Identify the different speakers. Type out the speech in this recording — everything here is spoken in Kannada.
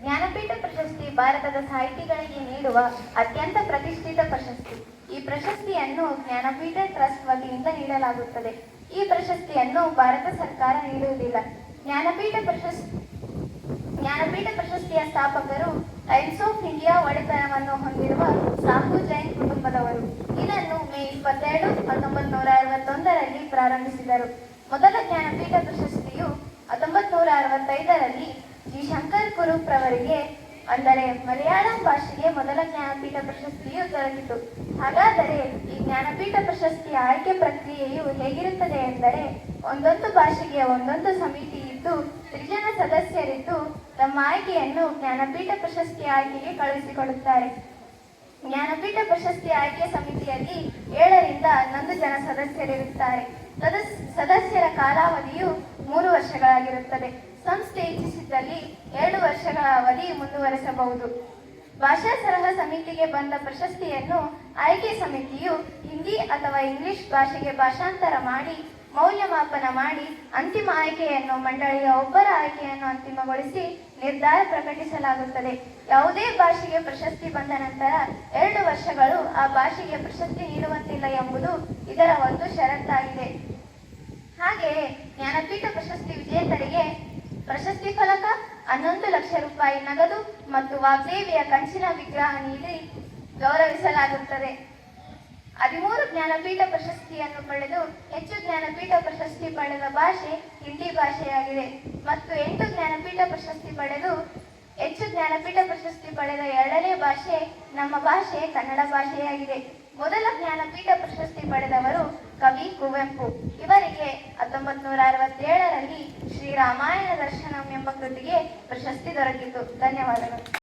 Speaker 1: ಜ್ಞಾನಪೀಠ ಪ್ರಶಸ್ತಿ ಭಾರತದ ಸಾಹಿತಿಗಳಿಗೆ ನೀಡುವ ಅತ್ಯಂತ ಪ್ರತಿಷ್ಠಿತ ಪ್ರಶಸ್ತಿ. ಈ ಪ್ರಶಸ್ತಿಯನ್ನು ಜ್ಞಾನಪೀಠ ಟ್ರಸ್ಟ್ ವತಿಯಿಂದ ನೀಡಲಾಗುತ್ತದೆ. ಈ ಪ್ರಶಸ್ತಿಯನ್ನು ಭಾರತ ಸರ್ಕಾರ ನೀಡುವುದಿಲ್ಲ. ಜ್ಞಾನಪೀಠ ಪ್ರಶಸ್ತಿ ಜ್ಞಾನಪೀಠ ಪ್ರಶಸ್ತಿಯ ಸ್ಥಾಪಕರು ಟೈಮ್ಸ್ ಆಫ್ ಇಂಡಿಯಾ ಒಡೆತನವನ್ನು ಹೊಂದಿರುವ ಸಾಹು ಜೈನ್ ಕುಟುಂಬದವರು. ಇದನ್ನು ಮೇ ಇಪ್ಪತ್ತೆರಡು ಹತ್ತೊಂಬತ್ತು ನೂರ ಅರವತ್ತೊಂದರಲ್ಲಿ ಪ್ರಾರಂಭಿಸಿದರು. ಮೊದಲ ಜ್ಞಾನಪೀಠ ಪ್ರಶಸ್ತಿಯು ಹತ್ತೊಂಬತ್ತು ನೂರ ಅರವತ್ತೈದರಲ್ಲಿ ಜಿ ರವರಿಗೆ ಅಂದರೆ ಮಲಯಾಳಂ ಭಾಷೆಗೆ ಮೊದಲ ಜ್ಞಾನಪೀಠ ಪ್ರಶಸ್ತಿಯು ದೊರಕಿತು. ಹಾಗಾದರೆ ಈ ಜ್ಞಾನಪೀಠ ಪ್ರಶಸ್ತಿಯ ಆಯ್ಕೆ ಪ್ರಕ್ರಿಯೆಯು ಹೇಗಿರುತ್ತದೆ ಎಂದರೆ, ಒಂದೊಂದು ಭಾಷೆಗೆ ಒಂದೊಂದು ಸಮಿತಿ ಇದ್ದು, ತ್ರಿಜನ ಸದಸ್ಯರಿದ್ದು ತಮ್ಮ ಆಯ್ಕೆಯನ್ನು ಜ್ಞಾನಪೀಠ ಪ್ರಶಸ್ತಿ ಆಯ್ಕೆಗೆ ಕಳುಹಿಸಿಕೊಡುತ್ತಾರೆ. ಜ್ಞಾನಪೀಠ ಪ್ರಶಸ್ತಿ ಆಯ್ಕೆ ಸಮಿತಿಯಲ್ಲಿ ಏಳರಿಂದ ಹನ್ನೊಂದು ಜನ ಸದಸ್ಯರಿರುತ್ತಾರೆ. ಸದಸ್, ಸದಸ್ಯರ ಕಾಲಾವಧಿಯು ಮೂರು ವರ್ಷಗಳಾಗಿರುತ್ತದೆ. ಸಂಸ್ಥೆ ಇಚ್ಛಿಸಿದಲ್ಲಿ ಎರಡು ವರ್ಷಗಳ ಅವಧಿ ಮುಂದುವರೆಸಬಹುದು. ಭಾಷಾ ಸಲಹಾ ಸಮಿತಿಗೆ ಬಂದ ಪ್ರಶಸ್ತಿಯನ್ನು ಆಯ್ಕೆ ಸಮಿತಿಯು ಹಿಂದಿ ಅಥವಾ ಇಂಗ್ಲಿಷ್ ಭಾಷೆಗೆ ಭಾಷಾಂತರ ಮಾಡಿ ಮೌಲ್ಯಮಾಪನ ಮಾಡಿ ಅಂತಿಮ ಆಯ್ಕೆಯನ್ನು, ಮಂಡಳಿಯ ಒಬ್ಬರ ಆಯ್ಕೆಯನ್ನು ಅಂತಿಮಗೊಳಿಸಿ ನಿರ್ಧಾರ ಪ್ರಕಟಿಸಲಾಗುತ್ತದೆ. ಯಾವುದೇ ಭಾಷೆಗೆ ಪ್ರಶಸ್ತಿ ಬಂದ ನಂತರ ಎರಡು ವರ್ಷಗಳು ಆ ಭಾಷೆಗೆ ಪ್ರಶಸ್ತಿ ನೀಡುವಂತಿಲ್ಲ ಎಂಬುದು ಇದರ ಒಂದು ಷರತ್ತಾಗಿದೆ. ಹಾಗೆಯೇ ಜ್ಞಾನಪೀಠ ಪ್ರಶಸ್ತಿ ವಿಜೇತರಿಗೆ ಪ್ರಶಸ್ತಿ ಫಲಕ, ಹನ್ನೊಂದು ಲಕ್ಷ ರೂಪಾಯಿ ನಗದು ಮತ್ತು ವಾಗ್ದೇವಿಯ ಕಂಚಿನ ವಿಗ್ರಹ ನೀಡಿ ಗೌರವಿಸಲಾಗುತ್ತದೆ. ಹದಿಮೂರು ಜ್ಞಾನಪೀಠ ಪ್ರಶಸ್ತಿಯನ್ನು ಪಡೆದು ಹೆಚ್ಚು ಜ್ಞಾನಪೀಠ ಪ್ರಶಸ್ತಿ ಪಡೆದ ಭಾಷೆ ಹಿಂದಿ ಭಾಷೆಯಾಗಿದೆ. ಮತ್ತು ಎಂಟು ಜ್ಞಾನಪೀಠ ಪ್ರಶಸ್ತಿ ಪಡೆದು ಹೆಚ್ಚು ಜ್ಞಾನಪೀಠ ಪ್ರಶಸ್ತಿ ಪಡೆದ ಎರಡನೇ ಭಾಷೆ ನಮ್ಮ ಭಾಷೆ, ಕನ್ನಡ ಭಾಷೆಯಾಗಿದೆ. ಮೊದಲ ಜ್ಞಾನಪೀಠ ಪ್ರಶಸ್ತಿ ಪಡೆದವರು ಕವಿ ಕುವೆಂಪು. ಇವರಿಗೆ ಹತ್ತೊಂಬತ್ತು ನೂರ ಅರವತ್ತೇಳರಲ್ಲಿ ಶ್ರೀರಾಮಾಯಣ ದರ್ಶನಂ ಎಂಬ ಕೃತಿಗೆ ಪ್ರಶಸ್ತಿ ದೊರಕಿತು. ಧನ್ಯವಾದಗಳು.